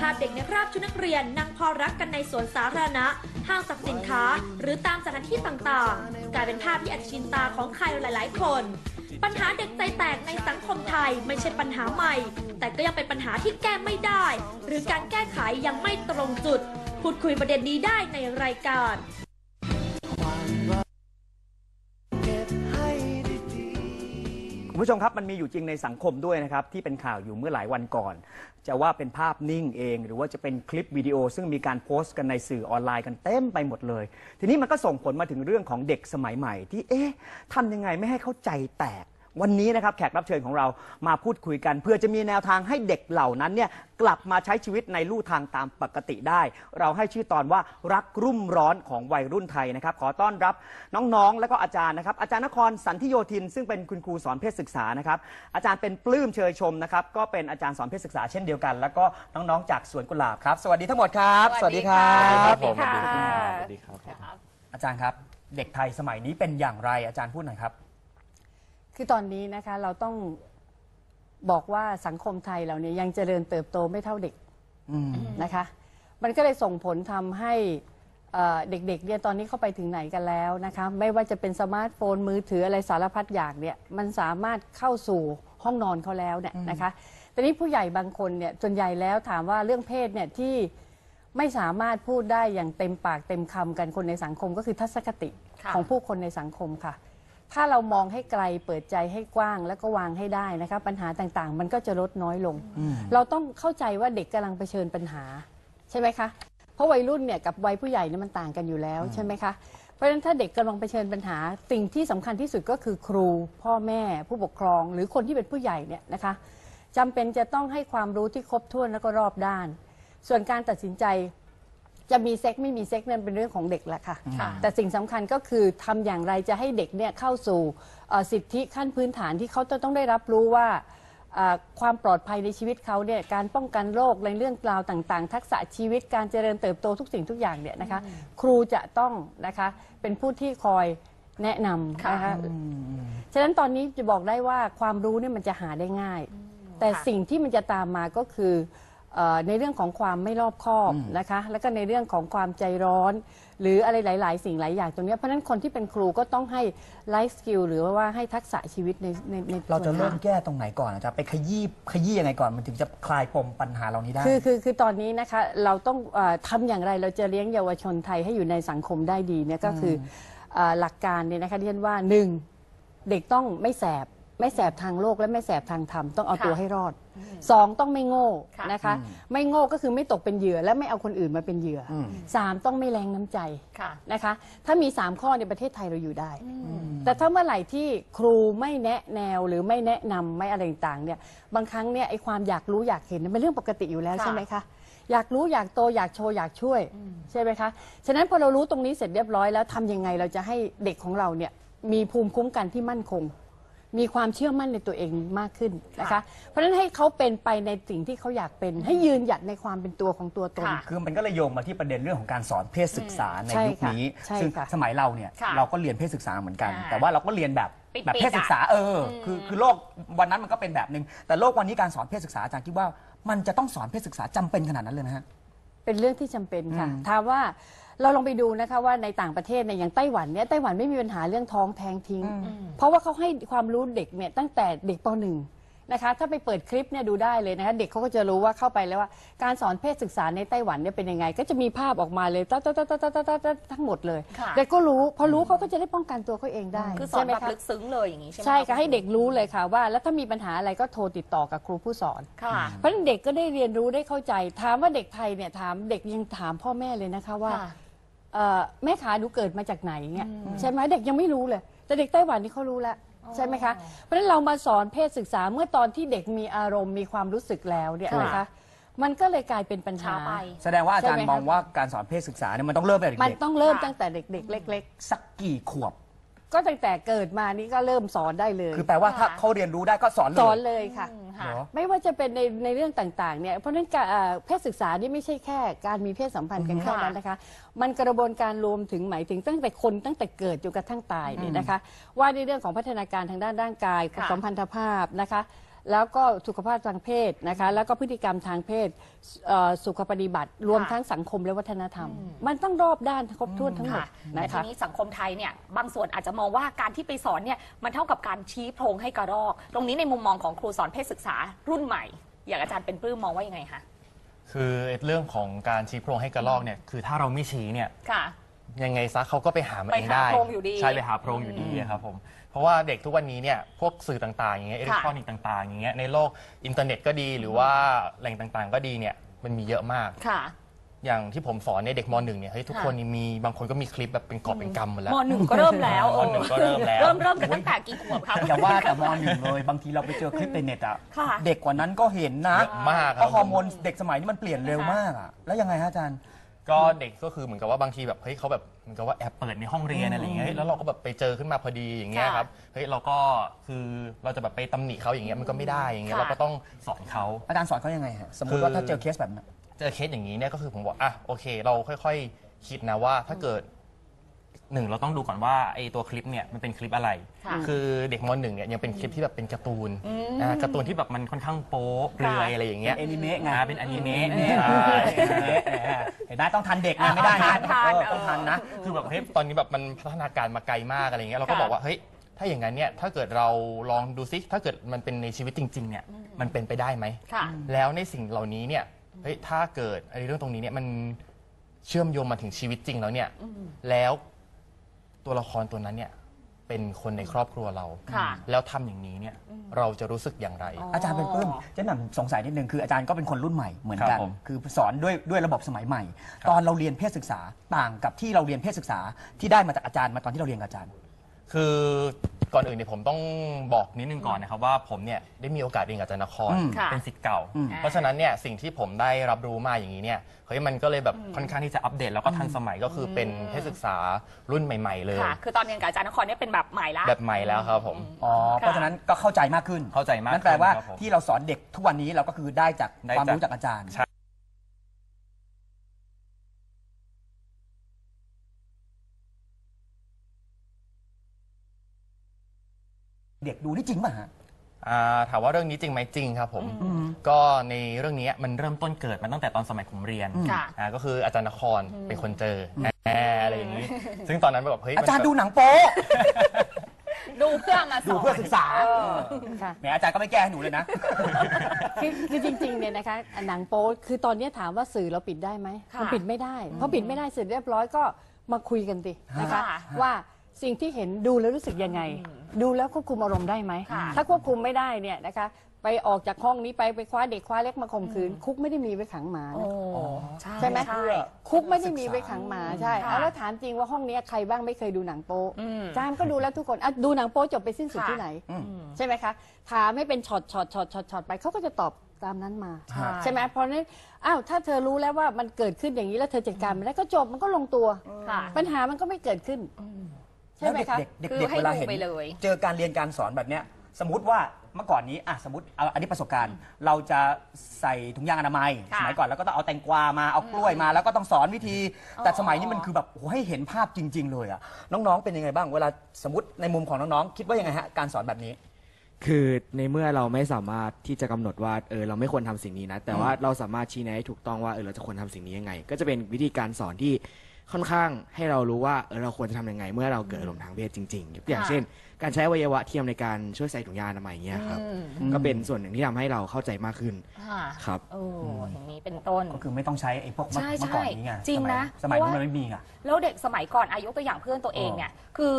ภาพเด็กในคราบชุดนักเรียนนั่งพอรักกันในสวนสาธารณะ ห้างสรรพสินค้า หรือตามสถานที่ต่างๆ กลายเป็นภาพที่อัดชินตาของใครหลาย ๆ คน ปัญหาเด็กใจแตกในสังคมไทยไม่ใช่ปัญหาใหม่ แต่ก็ยังเป็นปัญหาที่แก้ไม่ได้ หรือการแก้ไขยังไม่ตรงจุด พูดคุยประเด็นนี้ได้ในรายการ คุณผู้ชมครับมันมีอยู่จริงในสังคมด้วยนะครับที่เป็นข่าวอยู่เมื่อหลายวันก่อน จะว่าเป็นภาพนิ่งเอง หรือว่าจะเป็นคลิปวิดีโอ ซึ่งมีการโพสต์กันในสื่อออนไลน์กันเต็มไปหมดเลย ทีนี้มันก็ส่งผลมาถึงเรื่องของเด็กสมัยใหม่ ที่เอ๊ะทำยังไงไม่ให้เข้าใจแตก วันนี้นะครับแขกรับเชิญของเรามาพูดคุยกัน เพื่อจะมีแนวทางให้เด็กเหล่านั้นเนี่ยกลับมาใช้ชีวิตในลู่ทางตามปกติได้ เราให้ชื่อตอนว่ารักรุ่มร้อนของวัยรุ่นไทยนะครับขอต้อนรับน้องๆ และก็อาจารย์นะครับอาจารย์นครสันทิโยธิน ซึ่งเป็นคุณครูสอนเพศศึกษานะครับอาจารย์เป็นปลื้มเชยชมนะครับก็เป็นอาจารย์สอนเพศศึกษาเช่นเดียวกัน แล้วก็น้องๆจากสวนกุหลาบครับสวัสดีทั้งหมดครับสวัสดีครับครับสวัสดีค่ะสวัสดีครับ อาจารย์ครับ เด็กไทยสมัยนี้เป็นอย่างไรอาจารย์พูดหน่อยครับ คือตอนนี้นะคะเราต้องบอกว่าสังคมไทยเราเนี่ยยังเจริญเติบโตไม่เท่าเด็กอืมนะคะ มันก็เลยส่งผลทำให้เอ่อเด็กๆเนี่ยตอนนี้เข้าไปถึงไหนกันแล้วนะคะไม่ว่าจะเป็นสมาร์ทโฟนมือถืออะไรสารพัดอย่างเนี่ยมันสามารถเข้าสู่ห้องนอนเขาแล้วเนี่ยนะคะแต่นี้ผู้ใหญ่บางคนเนี่ยส่วนใหญ่แล้วถามว่าเรื่องเพศเนี่ยที่ไม่สามารถพูดได้อย่างเต็มปากเต็มคำกันคนในสังคมก็คือทัศนคติค่ะของผู้คนในสังคมค่ะ ถ้าเรามองให้ไกลเปิดใจให้กว้างแล้วก็วางให้ได้นะคะปัญหาต่างๆ มันก็จะลดน้อยลง เราต้องเข้าใจว่าเด็กกำลังเผชิญปัญหาใช่ไหมคะ เพราะวัยรุ่นเนี่ยกับวัยผู้ใหญ่เนี่ยมันต่างกันอยู่แล้วใช่ไหมคะเพราะฉะนั้นถ้าเด็กกำลังเผชิญปัญหา สิ่งที่สำคัญที่สุดก็คือครู พ่อแม่ ผู้ปกครอง หรือคนที่เป็นผู้ใหญ่เนี่ยนะคะจำเป็นจะต้องให้ความรู้ที่ครบถ้วนแล้วก็รอบด้าน ส่วนการตัดสินใจ จะมีเซ็กไม่มีเซ็กนั่นเป็นเรื่องของเด็กแหละค่ะ ค่ะแต่สิ่งสำคัญก็คือทำอย่างไรจะให้เด็กเนี่ยเข้าสู่เอ่อสิทธิขั้นพื้นฐานที่เขาจะต้องได้รับรู้ว่าเอ่อความปลอดภัยในชีวิตเขาเนี่ยการป้องกันโรคในเรื่องราวต่าง ๆ ทักษะชีวิตการเจริญเติบโตทุกสิ่งทุกอย่างเนี่ยนะคะครูจะต้องนะคะเป็นผู้ที่คอยแนะนำนะคะ ฉะนั้นตอนนี้จะบอกได้ว่าความรู้เนี่ยมันจะหาได้ง่าย แต่ค่ะสิ่งที่มันจะตามมาก็คือเอ่อ ในเรื่องของความไม่รอบคอบนะคะ แล้วก็ในเรื่องของความใจร้อน หรืออะไรหลาย ๆ สิ่งหลายอย่างตรงเนี้ยเพราะฉะนั้นคนที่เป็นครูก็ต้องให้ไลฟ์สกิลหรือว่าให้ทักษะชีวิตในในในเราจะส่วนเริ่มนั้นแก้ตรงไหนก่อนอาจารย์ไปขยี้ขยี้ยังไงก่อนมันถึงจะคลายปมปัญหาเหล่านี้ได้คือคือคือตอนนี้นะคะเราต้องเออทำอย่างไรเราจะเลี้ยงเยาวชนไทยให้อยู่ในสังคมได้ดีเนี่ยก็คือเอ่อหลักการเนี่ยนะคะที่ฉันว่าหนึ่งเด็กต้องไม่แสบ ไม่แสบทางโลกและไม่แสบทางธรรมต้องเอาค่ะตัวให้รอดสองต้องไม่โง่ค่ะนะคะ ไม่โง่ก็คือไม่ตกเป็นเหยื่อ และไม่เอาคนอื่นมาเป็นเหยื่ออมสามต้องไม่แรงน้ำใจค่ะนะคะ ถ้ามี3ข้อในประเทศไทยเราอยู่ได้ แต่ถ้าเมื่อไหร่ที่ครูไม่แนะแนวหรือไม่แนะนำไม่อะไรต่างๆเนี่ยบางครั้งเนี่ยไอ้ความอยากรู้อยากเห็นเนี่ยเป็นเรื่องปกติอยู่แล้วค่ะใช่ไหมคะอยากรู้อยากโตอยากโชว์อยากช่วยใช่ไหมคะ ฉะนั้นพอเรารู้ตรงนี้เสร็จเรียบร้อยแล้วทำยังไงเราจะให้เด็กของเราเนี่ยมีภูมิคุ้มกันที่มั่นคง มีความเชื่อมั่นในตัวเองมากขึ้นนะคะค่ะเพราะฉะนั้นให้เขาเป็นไปในสิ่งที่เขาอยากเป็น ให้ยืนหยัดในความเป็นตัวของตัวตน ค่ะ คือมันก็เลยโยงมาที่ประเด็นเรื่องของการสอนเพศศึกษาในใช่ยุคนี้ค่ะใช่ซึ่งค่ะ สมัยเราเนี่ยค่ะเราก็เรียนเพศศึกษาเหมือนกัน อ่าแต่ว่าเราก็เรียนแบบปิดๆแบบเพศศึกษาอะเอออ คือคือโลกวันนั้นมันก็เป็นแบบหนึ่งแต่โลกวันนี้การสอนเพศศึกษาอาจารย์คิดว่ามันจะต้องสอนเพศศึกษาจำเป็นขนาดนั้นเลยนะฮะ เป็นเรื่องที่จำเป็นค่ะ อืมถามว่า เราลองไปดูนะคะว่าในต่างประเทศเนี่ยอย่างไต้หวันเนี่ยไต้หวันไม่มีปัญหาเรื่องท้องแท้งทิ้งเพราะว่าเขาให้ความรู้เด็กเนี่ยตั้งแต่เด็กปหนึ่งนะคะถ้าไปเปิดคลิปเนี่ยดูได้เลยนะคะเด็กเขาก็จะรู้ว่าเข้าไปแล้วว่า การสอนเพศศึกษาในไต้หวันเนี่ยเป็นยังไง ก็จะมีภาพออกมาเลยตั้งทั้งหมดเลยค่ะ เด็กก็รู้พอรู้เขาก็จะได้ป้องกันตัวเขาเองได้คือสอนใช่ไหมแบบคะลึกซึ้งเลยอย่างนี้ใช่ไหมใช่คะค่ะให้เด็กรู้เลยค่ะว่า แล้วถ้ามีปัญหาอะไรก็โทรติดต่อกับครูผู้สอน ค่ะ เพราะฉะนั้นเด็กก็ได้เรียนรู้ได้เข้าใจ ถามว่าเด็กไทยเนี่ยถามเด็กยังถามพ่อแม่เลยนะคะว่า ค่ะ เอ่อแม่ขาหนูเกิดมาจากไหนเงี้ยใช่ไหมเด็กยังไม่รู้เลย แต่เด็กไต้หวันนี่เขารู้แล้วใช่ไหมคะ เพราะฉะนั้นเรามาสอนเพศศึกษาเมื่อตอนที่เด็กมีอารมณ์มีความรู้สึกแล้วเนี่ยค่ะ นะคะมันก็เลยกลายเป็นปัญหา ช้าไป แสดงว่าอาจารย์ใช่ไหมมองครับว่าการสอนเพศศึกษาเนี่ยมันต้องเริ่มตั้งแต่มันเด็กต้องเริ่มค่ะตั้งแต่เด็ก ๆ เล็ก ๆสักกี่ขวบ ๆ ก็ตั้งแต่เกิดมานี่ก็เริ่มสอนได้เลย คือแปลว่าถ้าเขาเรียนรู้ได้ก็สอนเลสอนย เลยค่ะใค่ะ เหรอ ไม่ว่าจะเป็นในในเรื่องต่างๆเนี่ยเพราะฉะนั้นการเอ่อเพศศึกษานี่ไม่ใช่แค่การมีเพศสัมพันธ์กันแค่นั้นนะคะ มันกระบวนการรวมถึงหมายถึงตั้งแต่คนตั้งแต่เกิดจนกระทั่งตายเนี่ยนะคะ ว่าในเรื่องของพัฒนาการทางด้านร่างกายค่ะ สัมพันธภาพนะคะ แล้วก็สุขภาพทางเพศนะคะ แล้วก็พฤติกรรมทางเพศเอ่อสุขปฏิบัติ รวมทั้งสังคมและวัฒนธรรม มันต้องรอบด้านครบถ้วนทั้งหมดค่ะแต่นะทีคะ นี้สังคมไทยเนี่ยบางส่วนอาจจะมองว่าการที่ไปสอนเนี่ยมันเท่ากับการชี้โพรงให้กระรอก ตรงนี้ในมุมมองของครูสอนเพศศึกษารุ่นใหม่ อย่างอาจารย์เป็นปลื้มมองว่ายังไงคะคือเรื่องของการชี้โพรงให้กระรอกเนี่ยคือถ้าเราไม่ชี้เนี่ย ค่ะ ยังไงซะเขาก็ไปหามาไปเองหาได้โพรงอยู่ดีใช่ไปหาโพรงอยู่ดีอะครับผมเพราะว่าเด็กทุกวันนี้เนี่ยพวกสื่อต่างๆอย่างเงี้ยอิเล็กทรอนิกส์ต่างๆอย่างเงี้ยในโลกอินเทอร์เน็ตก็ดีหรือว่าแหล่งต่างๆ ก็ดีเนี่ยมันมีเยอะมาก ค่ะ อย่างที่ผมสอนเนี่ยเด็กมหนึ่งเนี่ยเฮ้ยทุกคนนี่มีบางคนก็มีคลิปแบบเป็นกอบเป็นกำหมดแล้ว มหนึ่งก็เริ่มแล้วมหนึ่งก็เริ่มแล้ว เริ่มเริ่มกันตั้งแต่กี่ขวบครับอย่าว่าแต่มหนึ่งเลย บางทีเราไปเจอคลิปในเน็ตอะค่ะ เด็กกว่านั้นก็เห็นนะเยอะมากครับเพราะฮอร์โมนเด็กสมัยนี้มันเปลี่ยนเร็วมากอะแล้วยังไงฮะอาจารย์ ก็เด็กก็คือเหมือนกับว่าบางทีแบบเฮ้ยเขาแบบเหมือนกับว่าแอบเปิดในห้องเรียนอะไรอย่างเงี้ยเฮ้ยแล้วเราก็แบบไปเจอขึ้นมาพอดีอย่างเงี้ยค่ะครับเฮ้ยเราก็คือเราจะแบบไปตำหนิเขาอย่างเงี้ยมันก็ไม่ได้อย่างเงี้ยค่ะ เราก็ต้องสอนเขา อาจารย์สอนเขายังไงฮะสมมคืติอว่าถ้าเจอเคสแบบนั้น เจอเคสอย่างนี้เนี่ยก็คือผมบอกอะโอเค เราค่อย ๆ คิดนะว่าถ้าเกิด หนึ่งเราต้องดูก่อนว่าไอ้ตัวคลิปเนี่ยมันเป็นคลิปอะไร ค่ะคือเด็กมหนึ่งเนี่ยยังเป็นคลิปที่แบบเป็นการ์ตูนอ่าการ์ตูนที่แบบมันค่อนข้างโป๊เปลือยอะไรอย่างเงี้ยเป็นแอนิเมะไงอ่าเป็นอนิเมะเอใช่อเห็นไหมต้องทันเด็กนะไม่ได้นะทันทันเออต้องทันนะ คือแบบเฮ้ยตอนนี้แบบมันพัฒนาการมาไกลมากอะไรเงี้ยเราก็ค่ะ บอกว่าเฮ้ยถ้าอย่างนั้นเนี่ยถ้าเกิดเราลองดูซิถ้าเกิดมันเป็นในชีวิตจริงๆเนี่ยมันเป็นไปได้ไหม ค่ะ แล้วในสิ่งเหล่านี้เนี่ยเฮ้ยถ้าเกิดไอ้เรื่องตรงนี้เนี่ยมันเชื่อมโยงมาถึงชีวิตจริงแล้วเนี่ยแล้ว ตัวละครตัวนั้นเนี่ยเป็นคนในครอบครัวเรา ค่ะแล้วทำอย่างนี้เนี่ยเราจะรู้สึกอย่างไร อาจารย์เป็นปลื้มเจ๊หม่ำสงสัยนิดนึงคืออาจารย์ก็เป็นคนรุ่นใหม่เหมือนกันครับผม คือสอนด้วยด้วยระบบสมัยใหม่ ตอนเราเรียนเพศศึกษาต่างกับที่เราเรียนเพศศึกษาที่ได้มาจากอาจารย์มาตอนที่เราเรียนกับอาจารย์ คือก่อนอื่นเนี่ยผมต้องบอกนิดนึงก่อนนะครับว่าผมเนี่ยได้มีโอกาสเรียนกับอาจารย์นครอืมค่ะเป็นศิษย์เก่า อืมเพราะฉะนั้นเนี่ยสิ่งที่ผมได้รับรู้มาอย่างนี้เนี่ยเฮ้ยมันก็เลยแบบค่อนข้างที่จะอัปเดตแล้วก็ทันสมัยก็คือเป็นเพศศึกษารุ่นใหม่ ๆ เลย ค่ะ คือตอนเรียนกับอาจารย์นครเนี่ยเป็นแบบใหม่ละ แบบใหม่แล้วครับผม อ๋อเพราะฉะนั้นก็เข้าใจมากขึ้นเข้าใจมากนั่นแปลว่าขึ้นครับผมที่เราสอนเด็กทุกวันนี้เราก็คือได้จากได้ความจากรู้จากอาจารย์ ใช่ เด็กดูนี่จริงป่ะฮะ อ่าถามว่าเรื่องนี้จริงไหมจริงครับผมก็ในเรื่องนี้มันเริ่มต้นเกิดมาตั้งแต่ตอนสมัยผมเรียนค่ะ อ่าก็คืออาจารย์นครเป็นคนเจอแอบอะไรอย่างนี้ ซึ่งตอนนั้นแบบเฮ้ยอาจารย์มันดูหนังโป๊ดูเพื่อมาสอน ดูเพื่อศึกษาค่ะ แหมอาจารย์ก็ไม่แก้ให้หนูเลยนะ คือคือจริงๆเนี่ยนะคะหนังโป๊คือตอนนี้ถามว่าสื่อเราปิดได้ไหมค่ะมันปิดไม่ได้เพราะปิดไม่ได้เสร็จเรียบร้อยก็มาคุยกันสินะคะ ค่ะว่า สิ่งที่เห็นดูแล้วรู้สึกยังไง ดูแล้วควบคุมอารมณ์ได้ไหมค่ะถ้าควบคุมไม่ได้เนี่ยนะคะ ไปออกจากห้องนี้ไปไปคว้าเด็กคว้าเล็กมาข่มขืน คุกไม่ได้มีไว้ขังหมาโอ้นะใช่ใช่ไหมใช่คุกไม่ได้มีไว้ขังหมาใช่ค่ะเอาแล้วถามจริงว่าห้องนี้ใครบ้างไม่เคยดูหนังโป๊อืมจามก็ดูแล้วทุกคนอะดูหนังโป๊จบไปสิ้นสุดค่ะที่ไหน ใช่ไหมคะ ถามให้เป็นช็อตช็อตช็อตช็อตช็อตไปเขาก็จะตอบตามนั้นมา ใช่ใช่ไหมเพราะฉะนั้นอ้าวถ้าเธอรู้แล้วว่ามันเกิดขึ้นอย่างนี้แล้วเธอจัดการมันได้ก็จบมันก็ลงตัวค่ะปัญหามันก็ไม่เกิดขึ้น ใช่ไหมคะเด็กๆคือเด็กๆให้เวลาดูเห็น ไปเลย เจอการเรียนการสอนแบบเนี้ยสมมติว่าเมื่อก่อนนี้อะสมมติเอาอันนี้ประสบการณ์ เราจะใส่ถุงยางอนามัยค่ะสมัยก่อนเราก็ต้องเอาแตงกวามาเอากล้วยมา แล้วก็ต้องสอนวิธี แต่สมัยนี้มันคือแบบโอ้โหให้เห็นภาพจริง ๆ เลยอะน้องๆเป็นยังไงบ้างเวลาสมมติในมุมของน้องๆคิดว่ายังไงฮะการสอนแบบนี้ คือในเมื่อเราไม่สามารถที่จะกำหนดว่าเออเราไม่ควรทำสิ่งนี้นะ แต่ว่าเราสามารถชี้แนะให้ถูกต้องว่าเออเราจะควรทำสิ่งนี้ยังไง ก็จะเป็นวิธีการสอนที่ ค่อนข้างให้เรารู้ว่าเออเราควรจะทำยังไง เมื่อเราเกิดอารมณ์ทางเพศจริงๆยกตัวอย่างค่ะ เช่น การใช้อวัยวะเทียมในการช่วยใส่ถุงยางอนามัยเงี้ยครับก็เป็นส่วนหนึ่งที่ทำให้เราเข้าใจมากขึ้นค่ะครับ โอ้อย่างนี้เป็นต้น ก็คือไม่ต้องใช้ไอ้พวกเมื่อใช่เมื่อก่อนนี้ไงจริงนะสมัยสมัยเพราะนู้ว่านมันไม่มีอะแล้วเด็กสมัยก่อนอายุตัวอย่างเพื่อนตัวเองเนี่ย คือ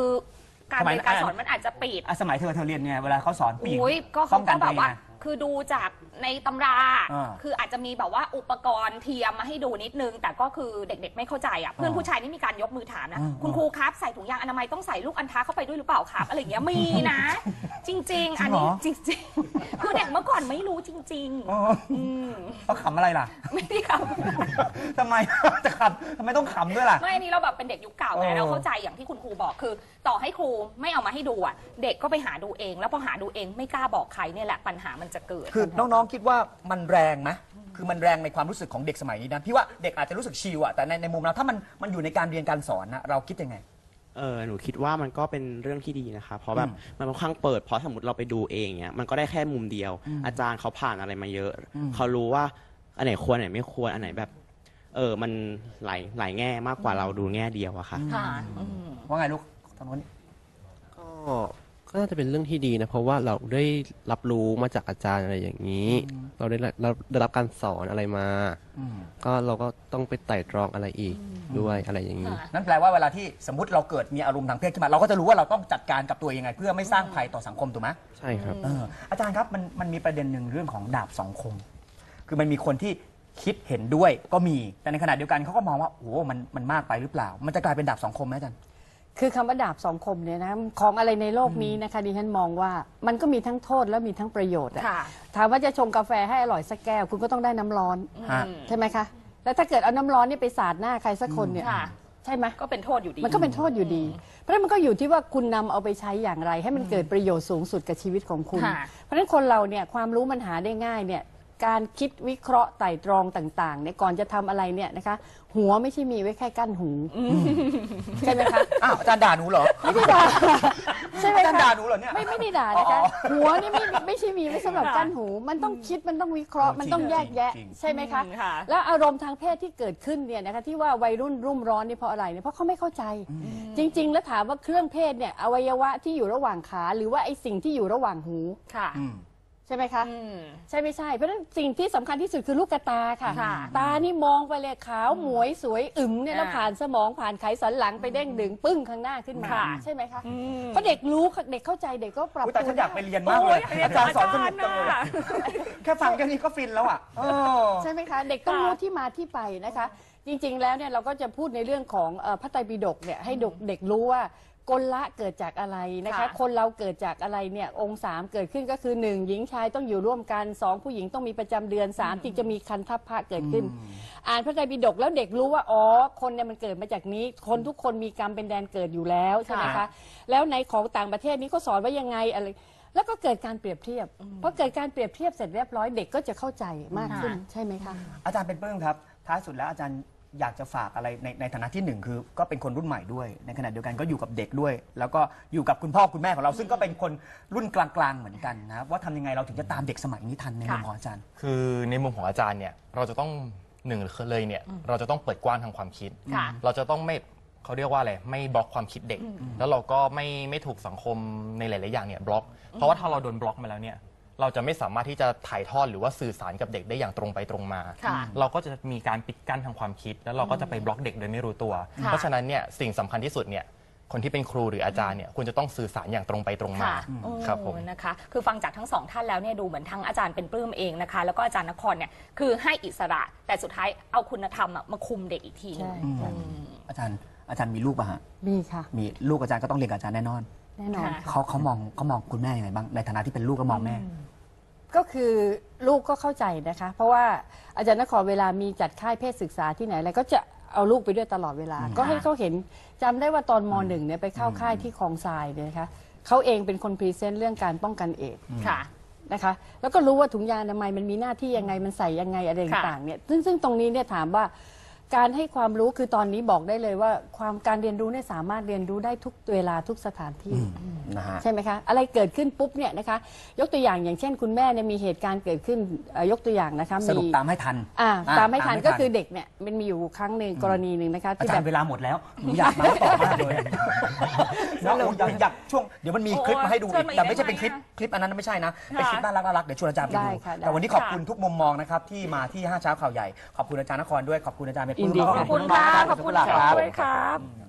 การสมัย เรียนการอะสอนมันอาจจะปิด อะสมัยเธอเธอเรียนเนี่ยเวลาเขาสอนผู้หญิงอุ้ยก็ป้เขาองกัก็นแบตัวบเองว่า ไง คือดูจากในตำรา อ่าคืออาจจะมีแบบว่าอุปกรณ์เทียมมาให้ดูนิดนึง แต่ก็คือเด็กๆไม่เข้าใจอะ เพื่อนผู้ชายนี่มีการยกมือถามนะ อ่า คุณครูครับใส่ถุงยางอนามัยต้องใส่ลูกอัณฑะเข้าไปด้วยหรือเปล่าครับอะไรอย่างเงี้ยมีนะ จริง ๆ อันนี้จริงๆคือเด็กเมื่อก่อนไม่รู้จริงอ๋อๆอืมเขาขำอะไรล่ะ ไม่ได้ครับ ทำไม จะขำทำไมต้องขำด้วยล่ะ ไม่อันนี้เราแบบเป็นเด็กยุคเก่าไงเออเราเข้าใจอย่างที่คุณครูบอกคือ ต่อให้ครูไม่เอามาให้ดูอะ เด็กก็ไปหาดูเอง แล้วพอหาดูเองไม่กล้าบอกใครเนี่ยแหละปัญหามันจะจะเกิดคือน้องๆคิดว่ามันแรงไหมคือมันแรงในความรู้สึกของเด็กสมัยนี้นะพี่ว่าเด็กอาจจะรู้สึกชิลอะแต่ในในมุมเราถ้ามันมันอยู่ในการเรียนการสอนนะเราคิดยังไง เออหนูคิดว่ามันก็เป็นเรื่องที่ดีนะคะเพราะแบบมันค่อนข้างเปิดเพราะสมมติเราไปดูเองเนี่ยมันก็ได้แค่มุมเดียว อาจารย์เขาผ่านอะไรมาเยอะ เขารู้ว่าอันไหนควรอันไหนไม่ควรอันไหนแบบ เออมันหลายหลายแง่มากกว่าเราดูแง่เดียวอะค่ะ ค่ะอืมว่าไงลูกตอนนู้น ก็ ก็น่าจะเป็นเรื่องที่ดีนะเพราะว่าเราได้รับรู้มาจากอาจารย์อะไรอย่างนี้ เราได้รับเราได้รับการสอนอะไรมา ก็เราก็ต้องไปไต่ตรองอะไรอีกด้วยอะไรอย่างนี้ นั่นแปลว่าเวลาที่สมมติเราเกิดมีอารมณ์ทางเพศขึ้นมา เราก็จะรู้ว่าเราต้องจัดการกับตัวยังไง เพื่อไม่สร้างภัยต่อสังคมถูกไหมใช่ครับเอออาจารย์ครับมันมันมีประเด็นหนึ่งเรื่องของดาบสองคม คือมันมีคนที่คิดเห็นด้วยก็มีแต่ในขณะเดียวกันเขาก็มองว่าโอ้โหมันมันมากไปหรือเปล่า มันจะกลายเป็นดาบสองคมไหมอาจารย์ คือคำว่าดาบสองคมเนี่ยนะของอะไรในโลกนี้นะคะดิฉันมองว่ามันก็มีทั้งโทษและมีทั้งประโยชน์อะค่ะ ถามว่าจะชงกาแฟให้อร่อยสักแก้ว คุณก็ต้องได้น้ำร้อน ฮะใช่ไหมคะ แล้วถ้าเกิดเอาน้ำร้อนนี่ไปสาดหน้าใครสักคนเนี่ยค่ะ ใช่ไหมก็เป็นโทษอยู่ดี มันก็เป็นโทษอยู่ดี เพราะฉะนั้นมันก็อยู่ที่ว่าคุณนำเอาไปใช้อย่างไร ให้มันเกิดประโยชน์สูงสุดกับชีวิตของคุณ ค่ะ เพราะฉะนั้นคนเราเนี่ยความรู้มันหาได้ง่ายเนี่ย การคิดวิเคราะห์ไต่ตรองต่างๆเนี่ยก่อนจะทำอะไรเนี่ยนะคะ หัวไม่ใช่มีไว้แค่กั้นหู ใช่ไหมคะ อ้าวอาจารย์ด่าหนูเหรอ ไม่ได้ด่าใช่ไหมอาจารย์ด่าคะหนูเหรอเนี่ยไม่ไม่ได้ด่านะคะ อ๋อหัวนี่ไม่ไม่ใช่มีไว้สำหรับกั้นหู มันต้องคิดมันต้องวิเคราะห์เออมันต้องจริงแยกแยะ จริง ใช่ไหมคะ อืมค่ะ แล้วอารมณ์ทางเพศที่เกิดขึ้นเนี่ยนะคะที่ว่าวัยรุ่นรุ่มร้อนนี่เพราะอะไรเนี่ยเพราะเขาไม่เข้าใจ จริง ๆ แล้วถามว่าเครื่องเพศเนี่ยอวัยวะที่อยู่ระหว่างขา หรือว่าไอ้สิ่งที่อยู่ระหว่างหู ค่ะ อืม ใช่ไหมคะ อืม ใช่ไม่ใช่ เพราะฉะนั้นสิ่งที่สำคัญที่สุดคือลูกกระตาค่ะ ค่ะตานี่มองไปเลยขาวหมวยสวยอึ๋มเนี่ยแล้วอ่าผ่านสมองผ่านไขสันหลังไปเด้งดึงปึ้งข้างหน้าขึ้นมาค่ะใช่ไหมคะอืม เพราะเด็กรู้เด็กเข้าใจเด็กก็ปรับอุ๊ยแต่ตัวฉันอยากไปได้เรียนมากเลยโอ้ยอยากเรียนอาจารย์สอนสนุกอาจารย์จังเลยน่ะแค่ฟังแค่นี้ก็ฟินแล้วอะเออ ใช่ไหมคะเด็กต้องค่ะรู้ที่มาที่ไปนะคะ จริงๆแล้วเนี่ยเราก็จะพูดในเรื่องของเอ่อพระไตรปิฎกเนี่ยให้เด็กเด็กรู้ว่า กลละเกิดจากอะไรนะคะ ค่ะ คนเราเกิดจากอะไรเนี่ยองค์สามเกิดขึ้นก็คือหนึ่งหญิงชายต้องอยู่ร่วมกันสองผู้หญิงต้องมีประจำเดือนสามจึงจะมีคันทัพพระเกิดขึ้น อ่านพระไตรปิฎกแล้วเด็กรู้ว่าอ๋อคนเนี่ยมันเกิดมาจากนี้ คนทุกคนมีกรรมเป็นแดนเกิดอยู่แล้วใช่ไหมค่ะคะแล้วในของต่างประเทศนี้เขาสอนว่ายังไงอะไร แล้วก็เกิดการเปรียบเทียบพอเกิดการเปรียบเทียบเสร็จเรียบร้อยเด็กก็จะเข้าใจมากขึ้นใช่ไหมคะ อาจารย์เป็นเปิ้งครับ ท้ายสุดแล้วอาจารย์ อยากจะฝากอะไรในในฐานะที่หนึ่งคือก็เป็นคนรุ่นใหม่ด้วย ในขณะเดียวกันก็อยู่กับเด็กด้วย แล้วก็อยู่กับคุณพ่อคุณแม่ของเรา ซึ่งก็เป็นคนรุ่นกลางๆเหมือนกันนะครับว่าทำยังไงเราถึงจะตามเด็กสมัยนี้ทันในมุมของอาจารย์ คือในมุมของอาจารย์เนี่ยเราจะต้องหนึ่งเลยเนี่ยเราจะต้องเปิดกว้างทางความคิด ค่ะ เราจะต้องไม่เขาเรียกว่าอะไรไม่บล็อกความคิดเด็ก แล้วเราก็ไม่ไม่ถูกสังคมในหลาย ๆ อย่างเนี่ยบล็อก เพราะว่าถ้าเราโดนบล็อกมาแล้วเนี่ย เราจะไม่สามารถที่จะถ่ายทอดหรือว่าสื่อสารกับเด็กได้อย่างตรงไปตรงมา ค่ะ เราก็จะมีการปิดกั้นทางความคิด แล้วเราก็จะไปบล็อกเด็กโดยไม่รู้ตัว ค่ะเพราะฉะนั้นเนี่ยสิ่งสำคัญที่สุดเนี่ยคนที่เป็นครูหรืออาจารย์เนี่ยควรจะต้องสื่อสารอย่างตรงไปตรงมาค่ะครับผม โอ้นะคะ คือฟังจากทั้งสองท่านแล้วเนี่ยดูเหมือนทั้งอาจารย์เป็นปลื้มเองนะคะ แล้วก็อาจารย์นครเนี่ยคือให้อิสระแต่สุดท้ายเอาคุณธรรมอะมาคุมเด็กอีกทีหนึง ใช่อาจารย์อาจารย์มีลูกป่ะฮะมีค่ะ มีลูกอาจารย์ก็ต้องเรียนกับอาจารย์แน่นอน แน่นอนค่ะ เขาเขามองเขามองคุณแม่ยังไงบ้างในฐานะที่เป็นลูกก็มองแม่ ก็คือลูกก็เข้าใจนะคะ เพราะว่าอาจารย์นครเวลามีจัดค่ายเพศศึกษาที่ไหนอะไรก็จะเอาลูกไปด้วยตลอดเวลา ก็ให้เขาเห็นจำได้ว่าตอนมหนึ่งเนี่ยไปเข้าค่ายที่คลองทรายเนี่ยนะคะเขาเองเป็นคนพรีเซนต์เรื่องการป้องกันเอดส์ ค่ะ นะคะแล้วก็รู้ว่าถุงยางอนามัยมันมีหน้าที่ยังไงมันใส่ยังไงอะไรค่ะต่างๆเนี่ยซึ่งซึ่งตรงนี้เนี่ยถามว่า การให้ความรู้คือตอนนี้บอกได้เลยว่า ความการเรียนรู้เนี่ยสามารถเรียนรู้ได้ทุกเวลาทุกสถานที่ นะฮะ ใช่ไหมคะ อะไรเกิดขึ้นปุ๊บเนี่ยนะคะ ยกตัวอย่างอย่างเช่น คุณแม่เนี่ยมีเหตุการณ์เกิดขึ้นเอ่อยกตัวอย่างนะคะสรุปตามให้ทันอ่าอ่าตามไม่ทันตามให้ทันก็คือเด็กเนี่ยมันมีอยู่ครั้งหนึ่งกรณีหนึ่งนะคะอาที่จาแบรบ ย์เวลาหมดแล้วหนูอยากมาต่อมากเลยนะโอ้อยากอยากช่วงเดี๋ยวมันมีคลิปมาให้ดูโอ้อียกแต่ไม่ใช่เชิญมาเป็นคลิปอีกได้ไหมคลิปอันนั้นไม่ใช่นะเป็นคลิปน่ารักน่ารักเดี๋ยวชวนอาจารย์ไปได้ดูค่ะได้ แต่วันนี้ขอบคุณทุกมุมมองนะครับที่มาที่ห้าเช้าข่าวใหญ่ขอบคุณอาจารย์นครด้วยขอบคุณอาจารย์เป็นปื้มแล้วก็ยินดีขอบคุณน้องๆนะครับขอบคุณหลาบครับด้วยครับ